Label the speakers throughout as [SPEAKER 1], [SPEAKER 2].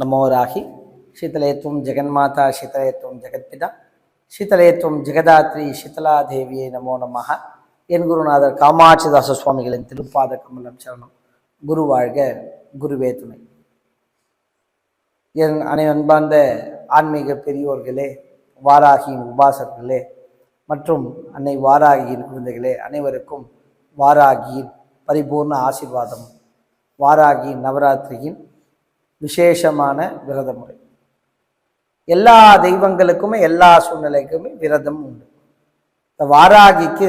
[SPEAKER 1] నమో రాహి శీతలేత్వం జగన్మాత శీతలేత్వం జగత్పిత శీతలేత్వం ஜெகதாத்ரி தேவியை நமோ நம என் குருநாதர் காமாட்சிதாச சுவாமிகளின் திருப்பாத கமலம் சரணம். குரு வாழ்க குருவே துணை. என் அனை அன்பார்ந்த ஆன்மீக பெரியோர்களே வாராகியின் உபாசர்களே மற்றும் அன்னை வாராகியின் குழந்தைகளே அனைவருக்கும் வாராகியின் பரிபூர்ண ஆசிர்வாதம். வாராகி நவராத்திரியின் விசேஷமான விரத முறை எல்லா தெய்வங்களுக்குமே எல்லா சூழ்நிலைக்குமே விரதம் உண்டு. இந்த வாராகிக்கு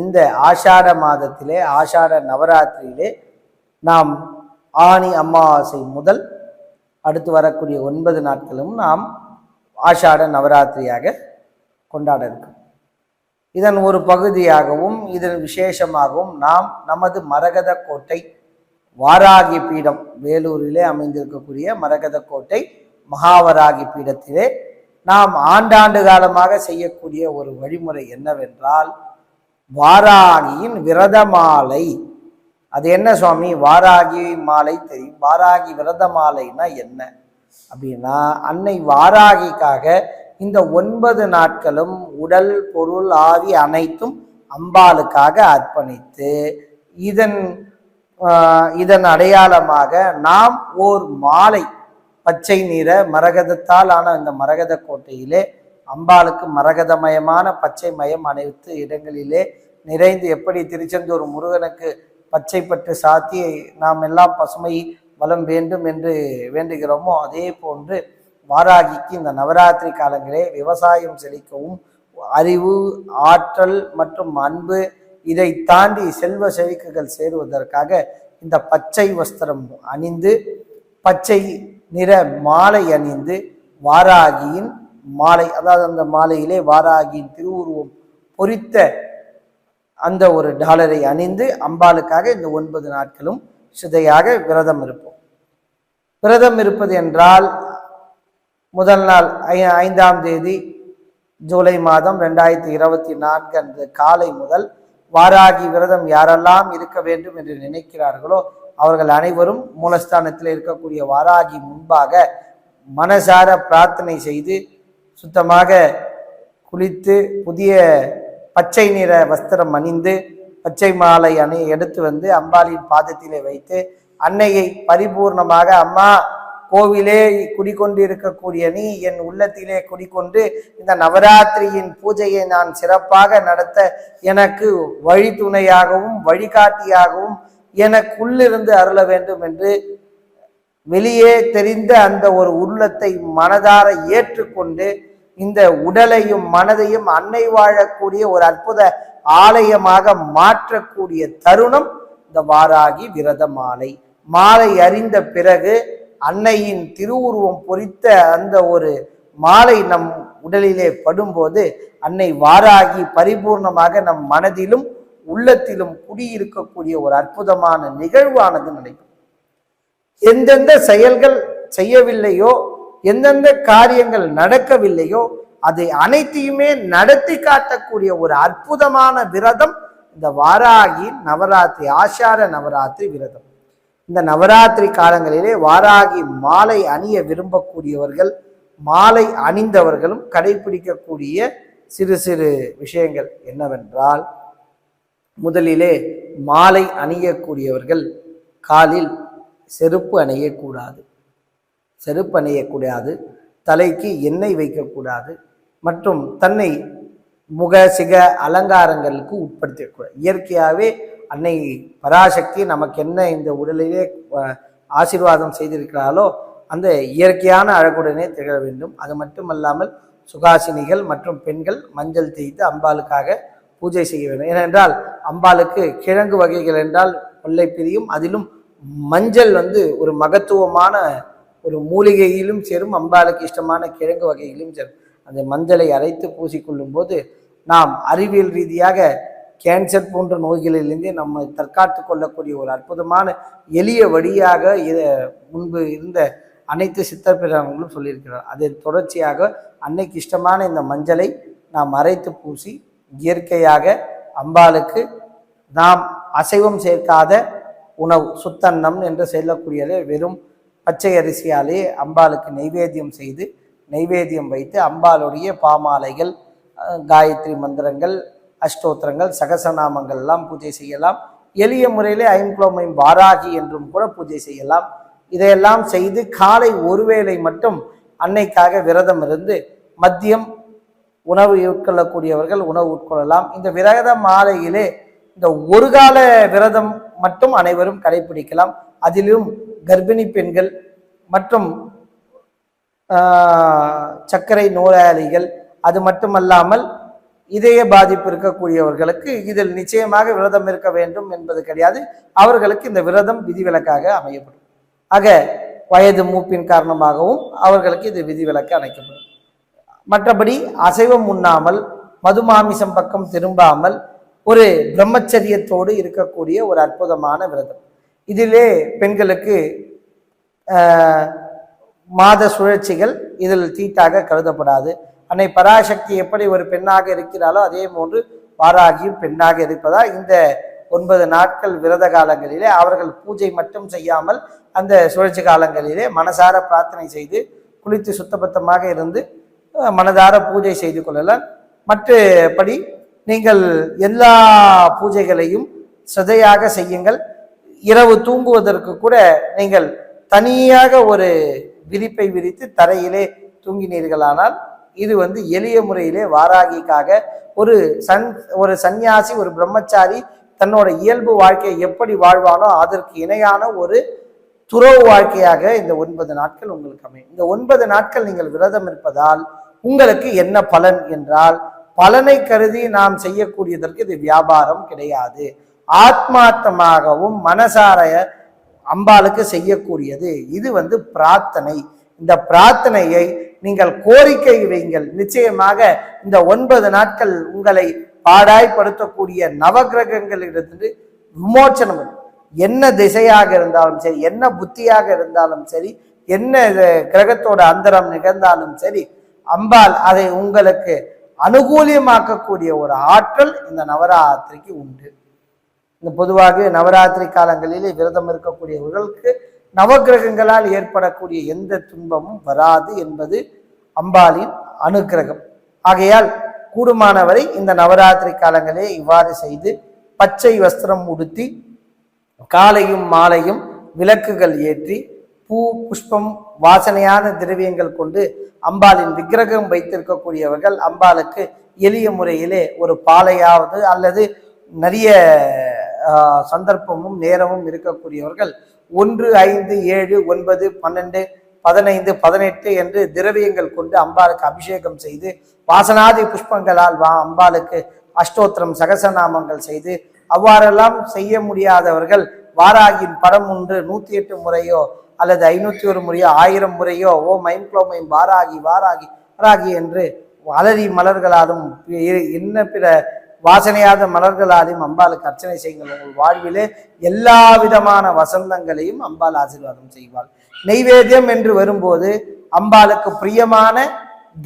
[SPEAKER 1] இந்த ஆஷாட மாதத்திலே ஆஷாட நவராத்திரியிலே நாம் ஆணி அமாவாசை முதல் அடுத்து வரக்கூடிய ஒன்பது நாட்களும் நாம் ஆஷாட நவராத்திரியாக கொண்டாட இருக்கும். இதன் ஒரு பகுதியாகவும் இதன் விசேஷமாகவும் நாம் நமது மரகத கோட்டை வாராகி பீடம் வேலூரிலே அமைந்திருக்கக்கூடிய மரகத கோட்டை மகாவராகி பீடத்திலே நாம் ஆண்டாண்டு காலமாக செய்யக்கூடிய ஒரு வழிமுறை என்னவென்றால் வாராகியின் விரத மாலை அது என்ன சுவாமி? வாராகி மாலை தெரியும். வாராகி விரத மாலைனா என்ன? அப்படின்னா அன்னை வாராகிக்காக இந்த ஒன்பது நாட்களும் உடல் பொருள் ஆவி அனைத்தும் அம்பாளுக்காக அர்ப்பணித்து இதன் இதன் அடையாளமாக நாம் ஓர் மாலை பச்சை நிற மரகதத்தால் ஆன இந்த மரகத கோட்டையிலே அம்பாளுக்கு மரகதமயமான பச்சை மயம் அனைத்து இடங்களிலே நிறைந்து எப்படி திருச்செந்தூர் முருகனுக்கு பச்சை பட்டு சாத்தி நாம் எல்லாம் பசுமை வளம் வேண்டும் என்று வேண்டுகிறோமோ அதே போன்று வாராகிக்கு இந்த நவராத்திரி காலங்களே விவசாயம் செழிக்கவும் அறிவு ஆற்றல் மற்றும் அன்பு இதை தாண்டி செல்வ செழிக்குகள் சேருவதற்காக இந்த பச்சை வஸ்திரம் அணிந்து பச்சை நிற மாலை அணிந்து வாராகியின் மாலை அதாவது அந்த மாலையிலே வாராகியின் திருவுருவம் பொறித்த அந்த ஒரு டாலரை அணிந்து அம்பாளுக்காக இந்த ஒன்பது நாட்களும் சிதையாக விரதம் இருப்போம். விரதம் இருப்பது என்றால் முதல் நாள் ஐ- ஐந்தாம் தேதி ஜூலை மாதம் ரெண்டாயிரத்தி இருபத்தி நான்கு அன்று காலை முதல் வாராகி விரதம் யாரெல்லாம் இருக்க வேண்டும் என்று நினைக்கிறார்களோ அவர்கள் அனைவரும் மூலஸ்தானத்தில் இருக்கக்கூடிய வாராகி முன்பாக மனசார பிரார்த்தனை செய்து சுத்தமாக குளித்து புதிய பச்சை நிற வஸ்திரம் அணிந்து பச்சை மாலை அணி எடுத்து வந்து அம்பாளின் பாதத்திலே வைத்து அன்னையை பரிபூர்ணமாக அம்மா கோவிலே குடிக்கொண்டு இருக்கக்கூடிய நீ என் உள்ளத்திலே குடிக்கொண்டு இந்த நவராத்திரியின் பூஜையை நான் சிறப்பாக நடத்த எனக்கு வழித்துணையாகவும் வழிகாட்டியாகவும் எனக்குள்ளிருந்து அருள வேண்டும் என்று வெளியே தெரிந்த அந்த ஒரு உள்ளத்தை மனதார ஏற்றுக்கொண்டு இந்த உடலையும் மனதையும் அன்னை வாழக்கூடிய ஒரு அற்புத ஆலயமாக மாற்றக்கூடிய தருணம் இந்த வாராகி விரத மாலை மாலை அறிந்த பிறகு அன்னையின் திருவுருவம் பொறித்த அந்த ஒரு மாலை நம் உடலிலே படும்போது அன்னை வாராகி பரிபூர்ணமாக நம் மனதிலும் உள்ளத்திலும் குடியிருக்கக்கூடிய ஒரு அற்புதமான நிகழ்வானது நடைபெறும் எந்தெந்த செயல்கள் செய்யவில்லையோ எந்தெந்த காரியங்கள் நடக்கவில்லையோ அதை அனைத்தையுமே நடத்தி காட்டக்கூடிய ஒரு அற்புதமான விரதம் இந்த வாராகி நவராத்திரி ஆஷார நவராத்திரி விரதம். இந்த நவராத்திரி காலங்களிலே வாராகி மாலை அணிய விரும்பக்கூடியவர்கள் மாலை அணிந்தவர்களும் கடைபிடிக்கக்கூடிய சிறு சிறு விஷயங்கள் என்னவென்றால் முதலிலே மாலை அணியக்கூடியவர்கள் காலில் செருப்பு அணியக்கூடாது. செருப்பு அணியக்கூடாது தலைக்கு எண்ணெய் வைக்கக்கூடாது மற்றும் தன்னை முக சிக அலங்காரங்களுக்கு உட்படுத்தக்கூடாது இயற்கையாகவே அன்னை பராசக்தி நமக்கு என்ன இந்த உடலிலே ஆசீர்வாதம் செய்திருக்கிறாளோ அந்த இயற்கையான அழகுடனே திகழ வேண்டும். அது மட்டுமல்லாமல் சுகாசினிகள் மற்றும் பெண்கள் மஞ்சள் தேய்த்து அம்பாளுக்காக பூஜை செய்ய வேண்டும். ஏனென்றால் அம்பாளுக்கு கிழங்கு வகைகள் என்றால் கொள்ளை பிரியும். அதிலும் மஞ்சள் வந்து ஒரு மகத்துவமான ஒரு மூலிகையிலும் சேரும். அம்பாளுக்கு இஷ்டமான கிழங்கு வகைகளிலும் சேரும். அந்த மஞ்சளை அரைத்து பூசிக்கொள்ளும் போது நாம் அறிவியல் ரீதியாக கேன்சர் போன்ற நோய்களிலிருந்து நம்ம தற்காத்து கொள்ளக்கூடிய ஒரு அற்புதமான எளிய வழியாக முன்பு இருந்த அனைத்து சித்தர் பிரான்களும் சொல்லியிருக்கிறார். அதன் தொடர்ச்சியாக அன்னைக்கு இஷ்டமான இந்த மஞ்சளை நாம் அரைத்து பூசி இயற்கையாக அம்பாளுக்கு நாம் அசைவம் சேர்க்காத உணவு சுத்தன்னம் என்று சொல்லக்கூடியது வெறும் பச்சை அரிசியாலே அம்பாளுக்கு நைவேத்தியம் செய்து நைவேத்தியம் வைத்து அம்பாளுடைய பாமாலைகள் காயத்ரி மந்திரங்கள் அஷ்டோத்திரங்கள் சகசநாமங்கள் எல்லாம் பூஜை செய்யலாம். எளிய முறையிலே ஐம்புலமையும் வாராகி என்றும் கூட பூஜை செய்யலாம். இதையெல்லாம் செய்து காலை ஒருவேளை மட்டும் அன்னைக்காக விரதம் இருந்து மதியம் உணவு உட்கொள்ளக்கூடியவர்கள் உணவு உட்கொள்ளலாம். இந்த விரத மாலையிலே இந்த ஒரு கால விரதம் மட்டும் அனைவரும் கடைபிடிக்கலாம் அதிலும் கர்ப்பிணி பெண்கள் மற்றும் சர்க்கரை நோயாளிகள் அது மட்டுமல்லாமல் இதய பாதிப்பு இருக்கக்கூடியவர்களுக்கு இதில் நிச்சயமாக விரதம் இருக்க வேண்டும் என்பது கிடையாது. அவர்களுக்கு இந்த விரதம் விதிவிலக்காக அமையப்படும். ஆக வயது மூப்பின் காரணமாகவும் அவர்களுக்கு இது விதிவிலக்கு அணைக்கப்படும். மற்றபடி அசைவம் உண்ணாமல் மதுமாமிசம் பக்கம் திரும்பாமல் ஒரு பிரம்மச்சரியத்தோடு இருக்கக்கூடிய ஒரு அற்புதமான விரதம். இதிலே பெண்களுக்கு மாத சுழற்சிகள் இதில் தீட்டாக கருதப்படாது. அன்னை பராசக்தி எப்படி ஒரு பெண்ணாக இருக்கிறாளோ அதே போன்று வாராகியும் பெண்ணாக இருப்பதால் இந்த ஒன்பது நாட்கள் விரத காலங்களிலே அவர்கள் பூஜை மட்டும் செய்யாமல் அந்த சுழற்சி காலங்களிலே மனசார பிரார்த்தனை செய்து குளித்து சுத்தபத்தமாக இருந்து மனதார பூஜை செய்து கொள்ளலாம். மற்றபடி நீங்கள் எல்லா பூஜைகளையும் சிதையாக செய்யுங்கள். இரவு தூங்குவதற்கு கூட நீங்கள் தனியாக ஒரு விரிப்பை விரித்து தரையிலே தூங்கினீர்களானால் இது வந்து எளிய முறையிலே வாராகிக்காக ஒரு சன் ஒரு சந்நியாசி ஒரு பிரம்மச்சாரி தன்னோட இயல்பு வாழ்க்கையை எப்படி வாழ்வானோ அதற்கு இணையான ஒரு துறவு வாழ்க்கையாக இந்த ஒன்பது நாட்கள் உங்களுக்கு அமையும். இந்த ஒன்பது நாட்கள் நீங்கள் விரதம் இருப்பதால் உங்களுக்கு என்ன பலன் என்றால் பலனை கருதி நாம் செய்யக்கூடியதற்கு இது வியாபாரம் கிடையாது. ஆத்மார்த்தமாகவும் மனசார அம்பாளுக்கு செய்யக்கூடியது. இது வந்து பிரார்த்தனை. இந்த பிரார்த்தனையை நீங்கள் கோரிக்கை வைங்கள். நிச்சயமாக இந்த ஒன்பது நாட்கள் உங்களை பாடாய்படுத்தக்கூடிய நவகிரகங்களிலிருந்து விமோச்சனம் வரும். என்ன திசையாக இருந்தாலும் சரி என்ன புத்தியாக இருந்தாலும் சரி என்ன கிரகத்தோட அந்தரம் நிகழ்ந்தாலும் சரி அம்பாள் அதை உங்களுக்கு அனுகூலியமாக்கக்கூடிய ஒரு ஆற்றல் இந்த நவராத்திரிக்கு உண்டு. இந்த பொதுவாக நவராத்திரி காலங்களிலே விரதம் இருக்கக்கூடியவர்களுக்கு நவக்கிரகங்களால் ஏற்படக்கூடிய எந்த துன்பமும் வராது என்பது அம்பாளின் அனுக்கிரகம். ஆகையால் கூடுமானவரை இந்த நவராத்திரி காலங்களே இவ்வாறு செய்து பச்சை வஸ்திரம் உடுத்தி காலையும் மாலையும் விளக்குகள் ஏற்றி பூ புஷ்பம் வாசனையான திரவியங்கள் கொண்டு அம்பாளின் விக்கிரகம் வைத்திருக்கக்கூடியவர்கள் அம்பாளுக்கு எளிய முறையிலே ஒரு பாலையாவது அல்லது நிறைய சந்தர்ப்பமும் நேரமும் இருக்கக்கூடியவர்கள் ஒன்று ஐந்து ஏழு ஒன்பது பன்னெண்டு பதினைந்து பதினெட்டு என்று திரவியங்கள் கொண்டு அம்பாளுக்கு அபிஷேகம் செய்து வாசனாதி புஷ்பங்களால் வா அம்பாளுக்கு அஷ்டோத்திரம் சகசநாமங்கள் செய்து அவ்வாறெல்லாம் செய்ய முடியாதவர்கள் வாராகியின் படம் ஒன்று நூற்றி எட்டு முறையோ அல்லது ஐநூற்றி ஒரு முறையோ ஆயிரம் முறையோ ஓ மைம்க்ளோமைம் வாராகி வாராகி வாராகி என்று அலரி மலர்களாலும் என்ன பிற வாசனையாத மலர்களாலையும் அம்பாளுக்கு அர்ச்சனை செய்யுங்கள். உங்கள் வாழ்விலே எல்லா விதமான வசந்தங்களையும் அம்பாள் ஆசீர்வாதம் செய்வாள். நெய்வேத்தியம் என்று வரும்போது அம்பாளுக்கு பிரியமான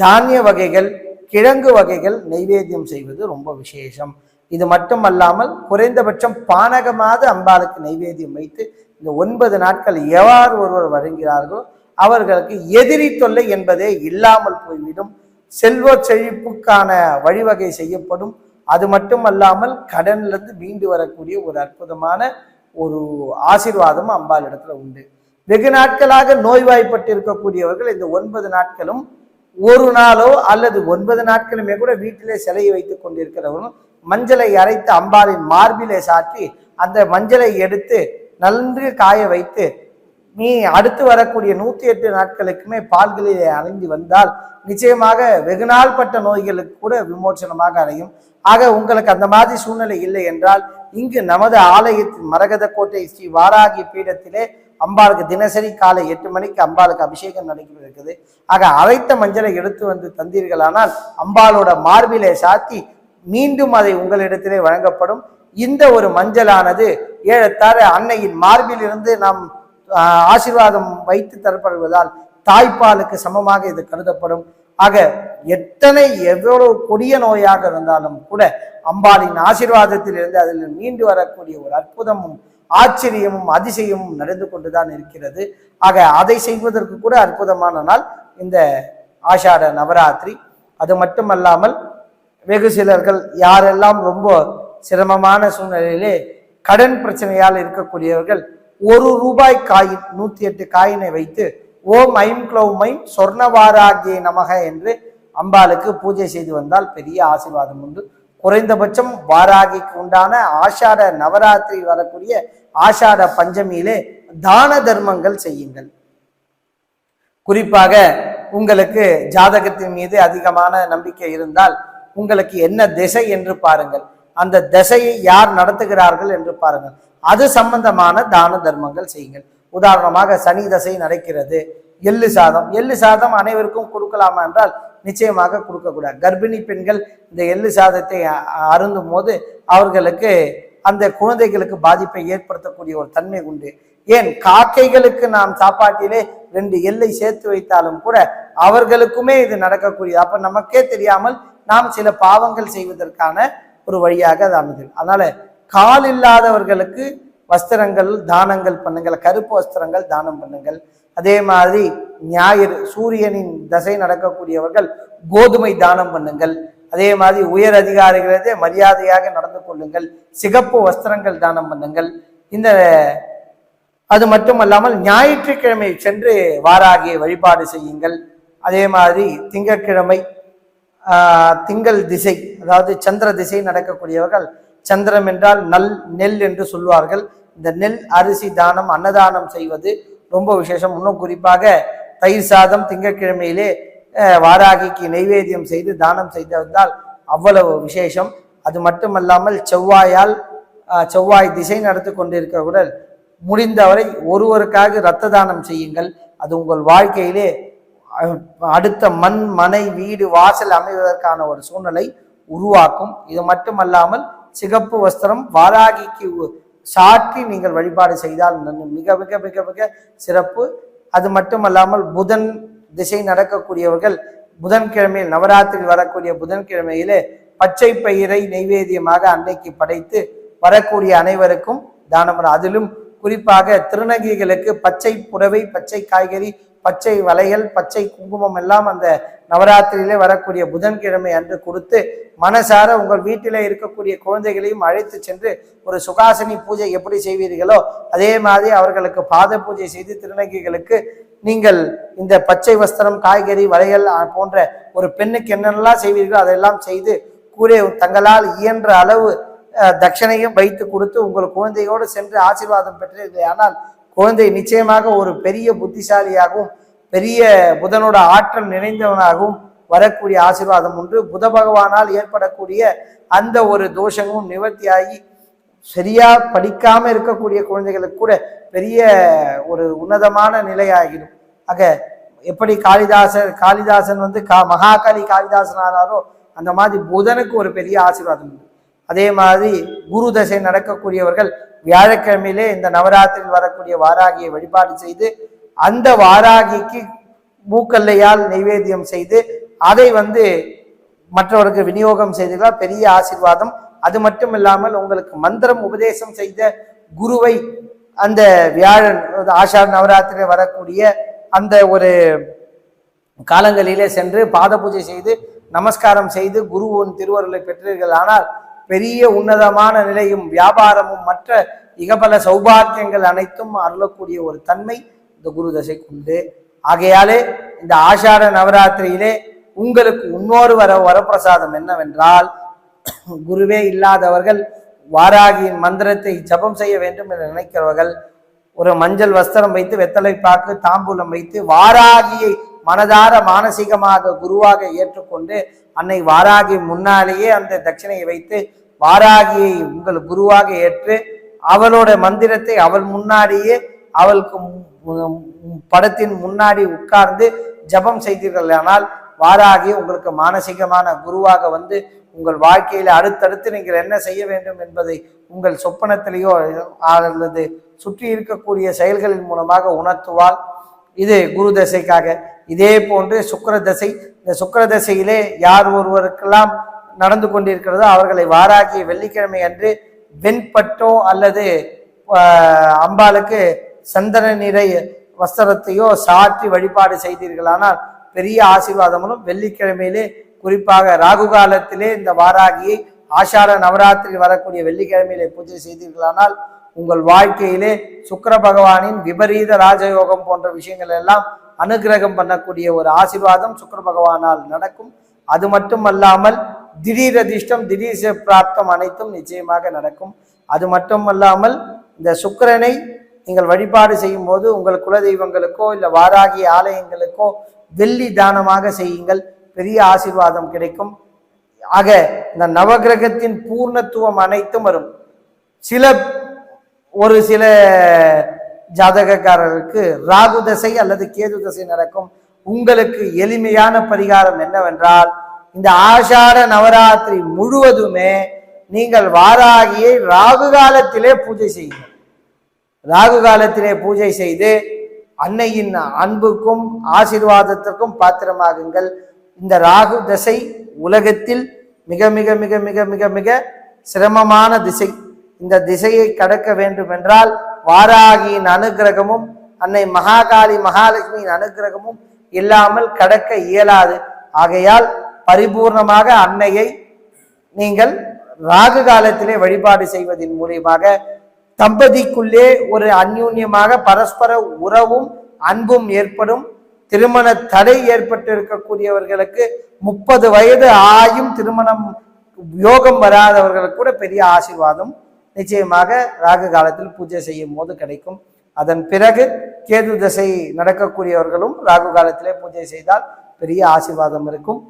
[SPEAKER 1] தானிய வகைகள் கிழங்கு வகைகள் நெய்வேத்தியம் செய்வது ரொம்ப விசேஷம். இது மட்டுமல்லாமல் குறைந்தபட்சம் பானகமாவது அம்பாளுக்கு நைவேத்தியம் வைத்து இந்த ஒன்பது நாட்கள் எவ்வாறு ஒருவர் வருகிறார்களோ அவர்களுக்கு எதிரி தொல்லை என்பதே இல்லாமல் போய்விடும். செல்வ செழிப்புக்கான வழிவகை செய்யப்படும். அது மட்டும் அல்லாமல் கடன்லேருந்து மீண்டு வரக்கூடிய ஒரு அற்புதமான ஒரு ஆசீர்வாதம் அம்பாள் இடத்துல உண்டு. வெகு நாட்களாக நோய்வாய்ப்பட்டு இருக்கக்கூடியவர்கள் இந்த ஒன்பது நாட்களும் ஒரு நாளோ அல்லது ஒன்பது நாட்களுமே கூட வீட்டிலே சிலையை வைத்துக் கொண்டிருக்கிறவர்களும் மஞ்சளை அரைத்து அம்பாளின் மார்பிலே சாற்றி அந்த மஞ்சளை எடுத்து நன்கு காய வைத்து நீ அடுத்து வரக்கூடிய நூத்தி எட்டு நாட்களுக்குமே பால்களிலே அணிந்து வந்தால் நிச்சயமாக வெகு நாள் பட்ட நோய்களுக்கு கூட விமோச்சனமாக அடையும். ஆக உங்களுக்கு அந்த மாதிரி சூழ்நிலை இல்லை என்றால் இங்கு நமது ஆலயத்தின் மரகத கோட்டை ஸ்ரீ வாராகி பீடத்திலே அம்பாளுக்கு தினசரி காலை எட்டு மணிக்கு அம்பாளுக்கு அபிஷேகம் நடக்கிறது. ஆக அரைத்த மஞ்சளை எடுத்து வந்து தந்தீர்களானால் அம்பாளோட மார்பிலே சாத்தி மீண்டும் அதை உங்களிடத்திலே வழங்கப்படும். இந்த ஒரு மஞ்சளானது ஏழத்தாறு அன்னையின் மார்பிலிருந்து நாம் ஆசீர்வாதம் வைத்து தரப்படுவதால் தாய்ப்பாலுக்கு சமமாக இது கருதப்படும். ஆக எத்தனை எவ்வளவு கொடிய நோயாக இருந்தாலும் கூட அம்பாளின் ஆசீர்வாதத்திலிருந்து அதில் மீண்டு வரக்கூடிய ஒரு அற்புதமும் ஆச்சரியமும் அதிசயமும் நடந்து கொண்டுதான் இருக்கிறது. ஆக அதை செய்வதற்கு கூட அற்புதமான நாள் இந்த ஆஷாட நவராத்திரி. அது மட்டுமல்லாமல் வெகு சிலர்கள் யாரெல்லாம் ரொம்ப சிரமமான சூழ்நிலையிலே கடன் பிரச்சனையால் இருக்கக்கூடியவர்கள் ஒரு ரூபாய் காயின் நூத்தி எட்டு காயினை வைத்து ஓம் ஐம் க்ளௌம் ஐம் சொர்ணவாராகிய நமக என்று அம்பாளுக்கு பூஜை செய்து வந்தால் பெரிய ஆசீர்வாதம் உண்டு. குறைந்தபட்சம் வாராகிக்கு உண்டான ஆஷாட நவராத்திரி வரக்கூடிய ஆஷாட பஞ்சமியிலே தான தர்மங்கள் செய்யுங்கள். குறிப்பாக உங்களுக்கு ஜாதகத்தின் மீது அதிகமான நம்பிக்கை இருந்தால் உங்களுக்கு என்ன திசை என்று பாருங்கள். அந்த திசையை யார் நடத்துகிறார்கள் என்று பாருங்கள். அது சம்பந்தமான தான தர்மங்கள் செய்யுங்கள். உதாரணமாக சனி தசை நடக்கிறது. எள்ளு சாதம். எள்ளு சாதம் அனைவருக்கும் கொடுக்கலாமா என்றால் நிச்சயமாக கொடுக்கக்கூடாது. கர்ப்பிணி பெண்கள் இந்த எள்ளு சாதத்தை அருந்தும் போது அவர்களுக்கு அந்த குழந்தைகளுக்கு பாதிப்பை ஏற்படுத்தக்கூடிய ஒரு தன்மை உண்டு. ஏன்? காக்கைகளுக்கு நாம் சாப்பாட்டிலே ரெண்டு எல்லை சேர்த்து வைத்தாலும் கூட அவர்களுக்குமே இது நடக்கக்கூடியது. அப்ப நமக்கே தெரியாமல் நாம் சில பாவங்கள் செய்வதற்கான ஒரு வழியாக அது அமைது அதனால கால் இல்லாதவர்களுக்கு வஸ்திரங்கள் தானங்கள் பண்ணுங்கள் கருப்பு வஸ்திரங்கள் தானம் பண்ணுங்கள். அதே மாதிரி ஞாயிறு சூரியனின் தசை நடக்கக்கூடியவர்கள் கோதுமை தானம் பண்ணுங்கள். அதே மாதிரி உயர் அதிகாரிகளே மரியாதையாக நடந்து கொள்ளுங்கள். சிகப்பு வஸ்திரங்கள் தானம் பண்ணுங்கள். இந்த அது மட்டுமல்லாமல் ஞாயிற்றுக்கிழமை சென்று வாராகிய வழிபாடு செய்யுங்கள். அதே மாதிரி திங்கட்கிழமை திங்கள் திசை அதாவது சந்திர திசை நடக்கக்கூடியவர்கள் சந்திரம் என்றால் நல் நெல் என்று சொல்வார்கள். இந்த நெல் அரிசி தானம் அன்னதானம் செய்வது ரொம்ப விசேஷம். இன்னும் குறிப்பாக தயிர் சாதம் திங்கட்கிழமையிலே வாராகிக்கு நைவேத்தியம் செய்து தானம் செய்திருந்தால் வந்தால் அவ்வளவு விசேஷம். அது மட்டுமல்லாமல் செவ்வாயால் செவ்வாய் திசை நடத்தி கொண்டிருக்கிறவுடன் முடிந்தவரை ஒருவருக்காக இரத்த தானம் செய்யுங்கள். அது உங்கள் வாழ்க்கையிலே அடுத்த மண் மனை வீடு வாசல் அமைவதற்கான ஒரு சூழ்நிலை உருவாக்கும். இது மட்டுமல்லாமல் சிகப்பு வஸ்திரம் வாராகிக்கு சாற்றி நீங்கள் வழிபாடு செய்தால் மிக மிக மிக மிக சிறப்பு. அது மட்டுமல்லாமல் புதன் திசை நடக்கக்கூடியவர்கள் புதன்கிழமையில் நவராத்திரி வரக்கூடிய புதன்கிழமையிலே பச்சை பயிரை நைவேத்தியமாக அன்னைக்கு படைத்து வரக்கூடிய அனைவருக்கும் தானம். அதிலும் குறிப்பாக திருநங்கைகளுக்கு பச்சை புடவை பச்சை காய்கறி பச்சை வளையல் பச்சை குங்குமம் எல்லாம் அந்த நவராத்திரியிலே வரக்கூடிய புதன்கிழமை அன்று கொடுத்து மனசார உங்கள் வீட்டிலே இருக்கக்கூடிய குழந்தைகளையும் அழைத்து சென்று ஒரு சுகாசினி பூஜை எப்படி செய்வீர்களோ அதே மாதிரி அவர்களுக்கு பாத பூஜை செய்து திருநங்கைகளுக்கு நீங்கள் இந்த பச்சை வஸ்திரம் காய்கறி வளையல் போன்ற ஒரு பெண்ணுக்கு என்னென்னலாம் செய்வீர்களோ அதெல்லாம் செய்து கூறே தங்களால் இயன்ற அளவு தட்சணையும் வைத்து கொடுத்து உங்கள் குழந்தையோடு சென்று ஆசீர்வாதம் பெற்றீர்கள். ஆனால் குழந்தை நிச்சயமாக ஒரு பெரிய புத்திசாலியாகவும் பெரிய புதனோட ஆற்றல் நிறைந்தவனாகவும் வரக்கூடிய ஆசீர்வாதம் உண்டு. புத பகவானால் ஏற்படக்கூடிய அந்த ஒரு தோஷமும் நிவர்த்தியாகி சரியா படிக்காம இருக்கக்கூடிய குழந்தைகளுக்கு கூட பெரிய ஒரு உன்னதமான நிலையாகிடும். ஆக எப்படி காளிதாசர் காளிதாசன் வந்து கா மகாகாளி காளிதாசன் ஆனாரோ அந்த மாதிரி புதனுக்கு ஒரு பெரிய ஆசீர்வாதம் உண்டு. அதே மாதிரி குரு தசை நடக்கக்கூடியவர்கள் வியாழக்கிழமையிலே இந்த நவராத்திரியில் வரக்கூடிய வாராகியை வழிபாடு செய்து அந்த வாராகிக்கு மூக்கல்லையால் நைவேத்தியம் செய்து அதை வந்து மற்றவருக்கு விநியோகம் செய்தீர்களா பெரிய ஆசிர்வாதம். அது மட்டும் இல்லாமல் உங்களுக்கு மந்திரம் உபதேசம் செய்த குருவை அந்த வியாழன் அதாவது ஆஷாட நவராத்திரி வரக்கூடிய அந்த ஒரு காலங்களிலே சென்று பாத பூஜை செய்து நமஸ்காரம் செய்து குருவின் திருவருளை பெற்றீர்கள். ஆனால் பெரிய உன்னதமான நிலையும் வியாபாரமும் மற்ற இகபல சௌபாக்கியங்கள் அனைத்தும் அருளக்கூடிய ஒரு தன்மை இந்த குரு தசைக்கு உண்டு. ஆகையாலே இந்த ஆஷாட நவராத்திரியிலே உங்களுக்கு இன்னொரு வர வரப்பிரசாதம் என்னவென்றால் குருவே இல்லாதவர்கள் வாராகியின் மந்திரத்தை ஜபம் செய்ய வேண்டும் என்று நினைக்கிறவர்கள் ஒரு மஞ்சள் வஸ்திரம் வைத்து வெத்தலை பாக்கு தாம்பூலம் வைத்து வாராகியை மனதார மானசீகமாக குருவாக ஏற்றுக்கொண்டு அன்னை வாராகி முன்னாலேயே அந்த தட்சிணையை வைத்து வாராகியை உங்கள் குருவாக ஏற்று அவளோட மந்திரத்தை அவள் முன்னாடியே அவளுக்கு படத்தின் முன்னாடி உட்கார்ந்து ஜபம் செய்தீர்களானால் வாராகி உங்களுக்கு மானசீகமான குருவாக வந்து உங்கள் வாழ்க்கையில அடுத்தடுத்து நீங்கள் என்ன செய்ய வேண்டும் என்பதை உங்கள் சொப்பனத்திலேயோ அல்லது சுற்றி இருக்கக்கூடிய செயல்களின் மூலமாக உணர்த்துவாள். இது குரு தசைக்காக. இதே போன்று சுக்கர தசை. இந்த சுக்கர தசையிலே யார் ஒருவருக்கெல்லாம் நடந்து கொண்டிருக்கிறதோ அவர்களை வாராகி வெள்ளிக்கிழமை அன்று வெண்பட்டோ அல்லது அம்பாளுக்கு சந்தன நிறை வஸ்திரத்தையோ சாற்றி வழிபாடு செய்தீர்களானால் பெரிய ஆசீர்வாதங்களும் வெள்ளிக்கிழமையிலே குறிப்பாக ராகு காலத்திலே இந்த வாராகியை ஆஷாட நவராத்திரி வரக்கூடிய வெள்ளிக்கிழமையிலே பூஜை செய்தீர்களானால் உங்கள் வாழ்க்கையிலே சுக்கர பகவானின் விபரீத ராஜயோகம் போன்ற விஷயங்கள் எல்லாம் அனுகிரகம் பண்ணக்கூடிய ஒரு ஆசிர்வாதம் சுக்கர பகவானால் நடக்கும். அது மட்டும் அல்லாமல் திடீர் அதிர்ஷ்டம் திடீர் பிராப்தம் அனைத்தும் நிச்சயமாக நடக்கும். அது மட்டும் அல்லாமல் இந்த சுக்கரனை நீங்கள் வழிபாடு செய்யும் போது உங்கள் குலதெய்வங்களுக்கோ இல்லை வாராகி ஆலயங்களுக்கோ வெள்ளி தானமாக செய்யுங்கள். பெரிய ஆசிர்வாதம் கிடைக்கும். ஆக இந்த நவகிரகத்தின் பூர்ணத்துவம் அனைத்தும் வரும். சில ஒரு சில ஜாதகக்காரருக்கு ராகு தசை அல்லது கேது தசை நடக்கும். உங்களுக்கு எளிமையான பரிகாரம் என்னவென்றால் இந்த ஆஷாட நவராத்திரி முழுவதுமே நீங்கள் வாராகியை ராகு காலத்திலே பூஜை செய்யுங்கள். ராகு காலத்திலே பூஜை செய்து அன்னையின் அன்புக்கும் ஆசீர்வாதத்திற்கும் பாத்திரமாகுங்கள். இந்த ராகு திசை உலகத்தில் மிக மிக மிக மிக மிக மிக சிரமமான திசை. இந்த திசையை கடக்க வேண்டுமென்றால் வாராகியின் அனுக்கிரகமும் அன்னை மகாகாளி மகாலட்சுமியின் அனுக்கிரகமும் இல்லாமல் கடக்க இயலாது. ஆகையால் பரிபூர்ணமாக அன்னையை நீங்கள் ராகு காலத்திலே வழிபாடு செய்வதன் மூலியமாக தம்பதிக்குள்ளே ஒரு அந்யூன்யமாக பரஸ்பர உறவும் அன்பும் ஏற்படும். திருமண தடை ஏற்பட்டு இருக்கக்கூடியவர்களுக்கு முப்பது வயது ஆயும் திருமணம் யோகம் வராதவர்களுக்கு கூட பெரிய ஆசீர்வாதம் நிச்சயமாக ராகு காலத்தில் பூஜை செய்யும் போது கிடைக்கும். அதன் பிறகு கேது தசை நடக்கக்கூடியவர்களும் ராகு காலத்திலே பூஜை செய்தால் பெரிய ஆசீர்வாதம் இருக்கும்.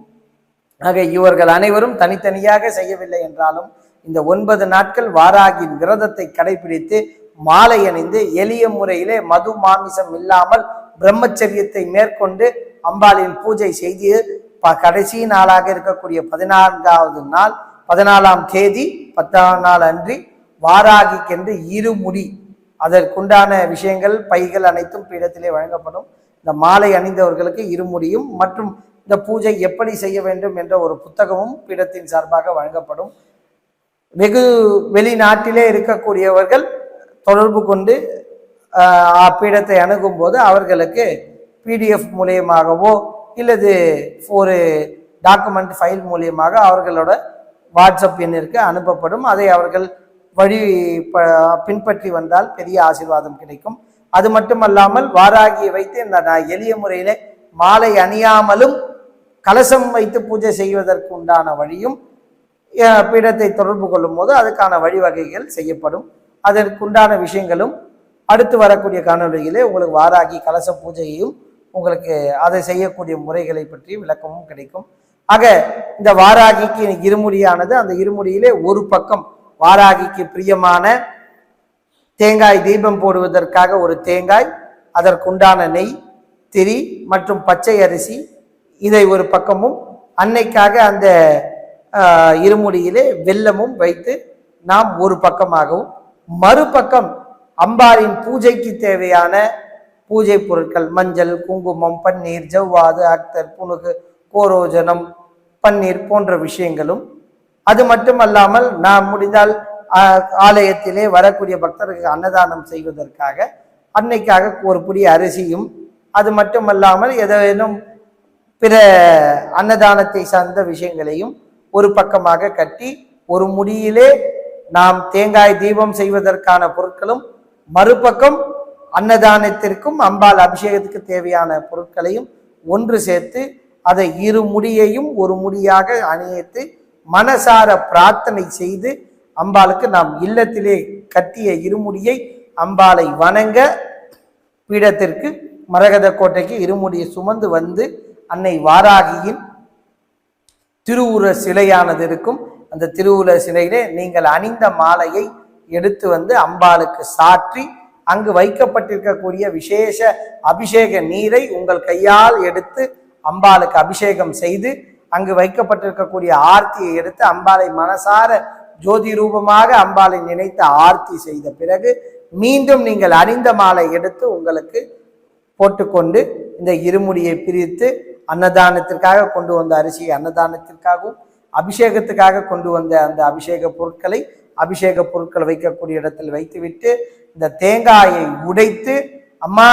[SPEAKER 1] ஆக இவர்கள் அனைவரும் தனித்தனியாக செய்யவில்லை என்றாலும் இந்த ஒன்பது நாட்கள் வாராகின் விரதத்தை கடைபிடித்து மாலை அணிந்து எளிய முறையிலே மது மாமிசம் இல்லாமல் பிரம்மச்சரியத்தை மேற்கொண்டு அம்பாளின் பூஜை செய்து ப- கடைசி நாளாக இருக்கக்கூடிய பதினான்காவது நாள் பதினாலாம் தேதி பத்தாம் நாள் அன்றி வாராகிக்கென்று இருமுடி. அதற்குண்டான விஷயங்கள் பைகள் அனைத்தும் பீடத்திலே வழங்கப்படும். இந்த மாலை அணிந்தவர்களுக்கு இருமுடியும் மற்றும் இந்த பூஜை எப்படி செய்ய வேண்டும் என்ற ஒரு புத்தகமும் பீடத்தின் சார்பாக வழங்கப்படும். வெகு வெளிநாட்டிலே இருக்கக்கூடியவர்கள் தொடர்பு கொண்டு பீடத்தை அணுகும் போது அவர்களுக்கு பிடிஎஃப் மூலியமாகவோ இல்லது ஒரு டாக்குமெண்ட் ஃபைல் மூலியமாக அவர்களோட வாட்ஸ்அப் எண்ணிற்கு அனுப்பப்படும். அதை அவர்கள் வழி ப- பின்பற்றி வந்தால் பெரிய ஆசிர்வாதம் கிடைக்கும். அது மட்டுமல்லாமல் வாராகியை வைத்து இந்த நான் எளிய முறையில் மாலை அணியாமலும் கலசம் வைத்து பூஜை செய்வதற்கு உண்டான வழியும் பீடத்தை தொடர்பு கொள்ளும் போது அதுக்கான வழிவகைகள் செய்யப்படும். அதற்குண்டான விஷயங்களும் அடுத்து வரக்கூடிய காணொளியிலே உங்களுக்கு வாராகி கலச பூஜையையும் உங்களுக்கு அதை செய்யக்கூடிய முறைகளை பற்றி விளக்கமும் கிடைக்கும். ஆக இந்த வாராகிக்கு இருமுடியானது. அந்த இருமுடியிலே ஒரு பக்கம் வாராகிக்கு பிரியமான தேங்காய் தீபம் போடுவதற்காக ஒரு தேங்காய் அதற்குண்டான நெய் திரி மற்றும் பச்சை அரிசி. இதை ஒரு பக்கமும் அன்னைக்காக அந்த இருமுடியிலே வெல்லமும் வைத்து நாம் ஒரு பக்கமாகவும் மறுபக்கம் அம்பாரின் பூஜைக்கு தேவையான பூஜை பொருட்கள் மஞ்சள் குங்குமம் பன்னீர் ஜவ்வாது அக்தர் புனுகு கோரோஜனம் பன்னீர் போன்ற விஷயங்களும் அது மட்டுமல்லாமல் நாம் முடிந்தால் ஆலயத்திலே வரக்கூடிய பக்தர்களுக்கு அன்னதானம் செய்வதற்காக அன்னைக்காக ஒரு புடி அரிசியும் அது மட்டுமல்லாமல் ஏதேனும் பிற அன்னதானத்தை சார்ந்த விஷயங்களையும் ஒரு பக்கமாக கட்டி ஒரு முடியிலே நாம் தேங்காய் தீபம் செய்வதற்கான பொருட்களும் மறுபக்கம் அன்னதானத்திற்கும் அம்பாள் அபிஷேகத்துக்கு தேவையான பொருட்களையும் ஒன்று சேர்த்து அதை இரு முடியையும் ஒரு முடியாக அணியித்து மனசார பிரார்த்தனை செய்து அம்பாளுக்கு நாம் இல்லத்திலே கட்டிய இருமுடியை அம்பாளை வணங்க பீடத்திற்கு மரகத கோட்டைக்கு இருமுடியை சுமந்து வந்து அன்னை வாராகியின் திருவுர சிலையானது இருக்கும். அந்த திருவுர சிலையிலே நீங்கள் அணிந்த மாலையை எடுத்து வந்து அம்பாளுக்கு சாற்றி அங்கு வைக்கப்பட்டிருக்கக்கூடிய விசேஷ அபிஷேக நீரை உங்கள் கையால் எடுத்து அம்பாளுக்கு அபிஷேகம் செய்து அங்கு வைக்கப்பட்டிருக்கக்கூடிய ஆர்த்தியை எடுத்து அம்பாளை மனசார ஜோதி ரூபமாக அம்பாளை நினைத்து ஆர்த்தி செய்த பிறகு மீண்டும் நீங்கள் அணிந்த மாலை எடுத்து உங்களுக்கு போட்டுக்கொண்டு இந்த இருமுடியை பிரித்து அன்னதானத்திற்காக கொண்டு வந்த அரிசியை அன்னதானத்திற்காகவும் அபிஷேகத்துக்காக கொண்டு வந்த அந்த அபிஷேக பொருட்களை அபிஷேக பொருட்கள் வைக்கக்கூடிய இடத்தில் வைத்துவிட்டு இந்த தேங்காயை உடைத்து அம்மா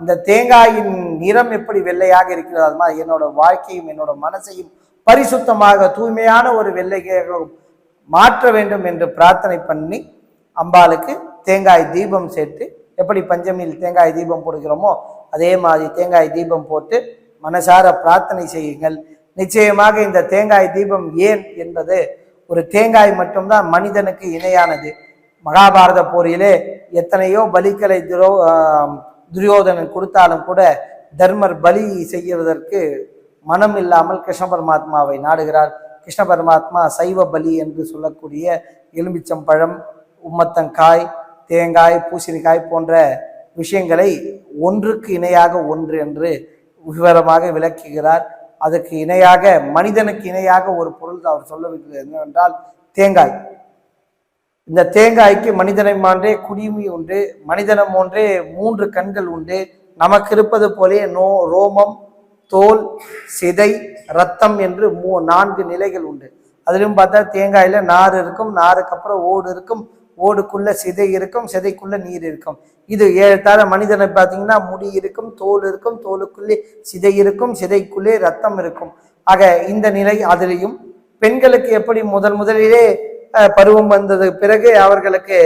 [SPEAKER 1] இந்த தேங்காயின் நிறம் எப்படி வெள்ளையாக இருக்கிறது? அது மாதிரி என்னோட வாழ்க்கையும் என்னோட மனசையும் பரிசுத்தமாக தூய்மையான ஒரு வெள்ளையாக மாற்ற வேண்டும் என்று பிரார்த்தனை பண்ணி அம்பாளுக்கு தேங்காய் தீபம் சேர்த்து எப்படி பஞ்சமியில் தேங்காய் தீபம் போடுகிறோமோ அதே மாதிரி தேங்காய் தீபம் போட்டு மனசார பிரார்த்தனை செய்யுங்கள். நிச்சயமாக இந்த தேங்காய் தீபம் ஏன் என்பது ஒரு தேங்காய் மட்டும்தான் மனிதனுக்கு இணையானது. மகாபாரத போரிலே எத்தனையோ பலிக்கலை துரோ துரியோதனன் கொடுத்தாலும் கூட தர்மர் பலி செய்வதற்கு மனம் இல்லாமல் கிருஷ்ண பரமாத்மாவை நாடுகிறார். கிருஷ்ண பரமாத்மா சைவ பலி என்று சொல்லக்கூடிய எலுமிச்சம்பழம் உம்மத்தங்காய் தேங்காய் பூசணிக்காய் போன்ற விஷயங்களை ஒன்றுக்கு இணையாக ஒன்று என்று விவரமாக விளக்குகிறார். அதற்கு இணையாக மனிதனுக்கு இணையாக ஒரு பொருள் அவர் சொல்லவில்லை என்னவென்றால் தேங்காய். இந்த தேங்காய்க்கு மனிதனை மான்றே குடிமி உண்டு மனிதனம் ஒன்றே மூன்று கண்கள் உண்டு. நமக்கு இருப்பது போலே நோ ரோமம் தோல் சிதை ரத்தம் என்று மூ நான்கு நிலைகள் உண்டு. அதிலும் பார்த்தா தேங்காயில் நார் இருக்கும் நாருக்கு அப்புறம் ஓடு இருக்கும் ஓடுக்குள்ள சிதை இருக்கும் சிதைக்குள்ள நீர் இருக்கும். இது ஏழத்தாழ மனிதனை பார்த்தீங்கன்னா முடி இருக்கும் தோல் இருக்கும் தோலுக்குள்ளே சிதை இருக்கும் சிதைக்குள்ளே ரத்தம் இருக்கும். ஆக இந்த நிலை அதிலையும் பெண்களுக்கு எப்படி முதல் முதலிலே பருவம் வந்தது பிறகு அவர்களுக்கு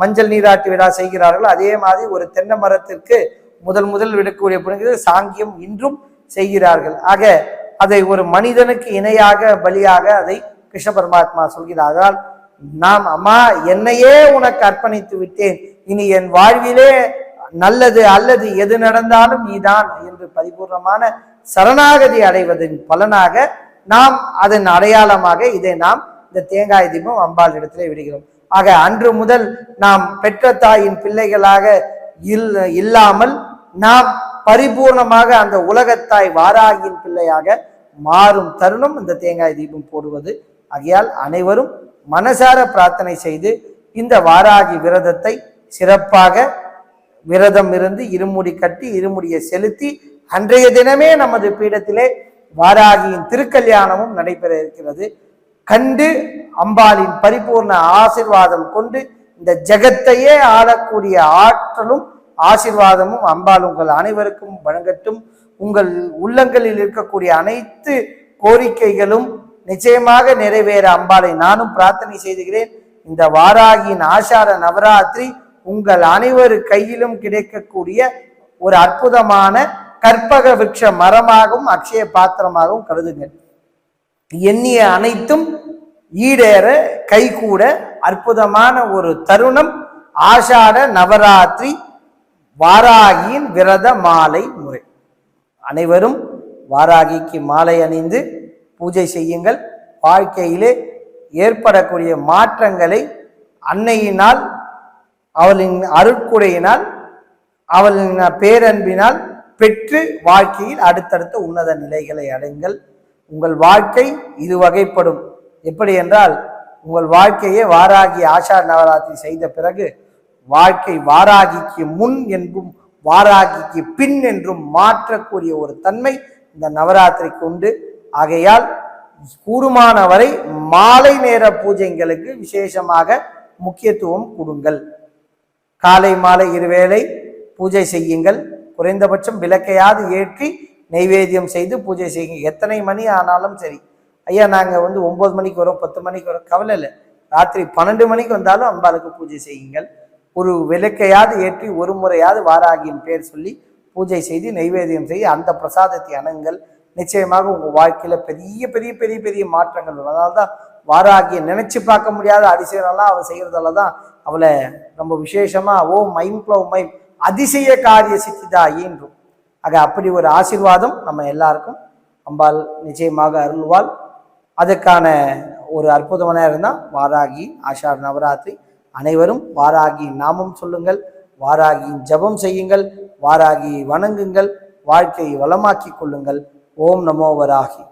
[SPEAKER 1] மஞ்சள் நீராட்டு விழா செய்கிறார்களோ. அதே மாதிரி ஒரு தென்னை மரத்திற்கு முதல் முதல் விடக்கூடிய பிறகு சாங்கியம் இன்றும் செய்கிறார்கள். ஆக அதை ஒரு மனிதனுக்கு இணையாக பலியாக அதை கிருஷ்ண பரமாத்மா சொல்கிறார்கள் நாம் அம்மா என்னையே உனக்கு அர்ப்பணித்து விட்டேன். இனி என் வாழ்விலே நல்லது அல்லது எது நடந்தாலும் நீதான் என்று பரிபூர்ணமான சரணாகதி அடைவதன் பலனாக நாம் அதன் அடையாளமாக இதை நாம் இந்த தேங்காய் தீபம் அம்பாள் இடத்திலே விடுகிறோம். ஆக அன்று முதல் நாம் பெற்ற தாயின் பிள்ளைகளாக இல் இல்லாமல் நாம் பரிபூர்ணமாக அந்த உலகத்தாய் வாராகியின் பிள்ளையாக மாறும் தருணம் இந்த தேங்காய் தீபம் போடுவது. ஆகையால் அனைவரும் மனசார பிரார்த்தனை செய்து இந்த வாராகி விரதத்தை சிறப்பாக விரதம் இருந்து இருமுடி கட்டி இருமுடியை செலுத்தி அன்றைய தினமே நமது பீடத்திலே வாராகியின் திருக்கல்யாணமும் நடைபெற இருக்கிறது. கண்டு அம்பாளின் பரிபூர்ண ஆசிர்வாதம் கொண்டு இந்த ஜெகத்தையே ஆளக்கூடிய ஆற்றலும் ஆசிர்வாதமும் அம்பாள் உங்கள் அனைவருக்கும் வழங்கட்டும். உங்கள் உள்ளங்களில் இருக்கக்கூடிய அனைத்து கோரிக்கைகளும் நிச்சயமாக நிறைவேற. அம்பாளை நானும் பிரார்த்தனை செய்துகிறேன். இந்த வாராகியின் ஆஷார நவராத்திரி உங்கள் அனைவரு கையிலும் கிடைக்கக்கூடிய ஒரு அற்புதமான கற்பக விருட்ச மரமாகவும் அக்ஷய பாத்திரமாகவும் கருதுங்கள். எண்ணிய அனைத்தும் ஈடேற கைகூட அற்புதமான ஒரு தருணம். ஆஷாட நவராத்திரி வாராகியின் விரத மாலை முறை. அனைவரும் வாராகிக்கு மாலை அணிந்து பூஜை செய்யுங்கள். வாழ்க்கையிலே ஏற்படக்கூடிய மாற்றங்களை அன்னையினால் அவளின் அருட்குடையினால் அவளின் பேரன்பினால் பெற்று வாழ்க்கையில் அடுத்தடுத்த உன்னத நிலைகளை அடைங்கள். உங்கள் வாழ்க்கை இது வகைப்படும். எப்படி என்றால் உங்கள் வாழ்க்கையே வாராகி ஆஷா நவராத்திரி செய்த பிறகு வாழ்க்கை வாராகிக்கு முன் என்றும் வாராகிக்கு பின் என்றும் மாற்றக்கூடிய ஒரு தன்மை இந்த நவராத்திரிக்கு உண்டு. ஆகையால் கூடுமான வரை மாலை நேர பூஜைங்களுக்கு விசேஷமாக முக்கியத்துவம் கொடுங்கள். காலை மாலை இருவேளை பூஜை செய்யுங்கள். குறைந்தபட்சம் விளக்கையாவது ஏற்றி நைவேத்தியம் செய்து பூஜை செய்யுங்க. எத்தனை மணி ஆனாலும் சரி. ஐயா நாங்கள் வந்து ஒம்பது மணிக்கு வரோம் பத்து மணிக்கு வரோம். கவலை இல்லை. ராத்திரி பன்னெண்டு மணிக்கு வந்தாலும் அம்பாளுக்கு பூஜை செய்யுங்கள். ஒரு விளக்கையாவது ஏற்றி ஒரு முறையாவது வாராகியின் பேர் சொல்லி பூஜை செய்து நைவேத்தியம் செய்து அந்த பிரசாதத்தை அணுங்கள் நிச்சயமாக உங்கள் வாழ்க்கையில் பெரிய பெரிய பெரிய பெரிய மாற்றங்கள் வரும். அதனால தான் வாராகியை நினைச்சு பார்க்க முடியாத அதிசயம்லாம் அவள் செய்கிறதால தான் அவளை ரொம்ப விசேஷமாக ஓ மைம் க்ளோ மைம் அதிசய காரிய சித்திதா என்றும் ஆக அப்படி ஒரு ஆசிர்வாதம் நம்ம எல்லாருக்கும். அம்பாள் நிச்சயமாக அருள்வாள். அதுக்கான ஒரு அற்புதமான இருந்தால் வாராகி ஆஷாட நவராத்திரி அனைவரும் வாராகி நாமம் சொல்லுங்கள் வாராகியின் ஜெபம் செய்யுங்கள் வாராகியை வணங்குங்கள் வாழ்க்கையை வளமாக்கி கொள்ளுங்கள். ஓம் நமோ வராகி.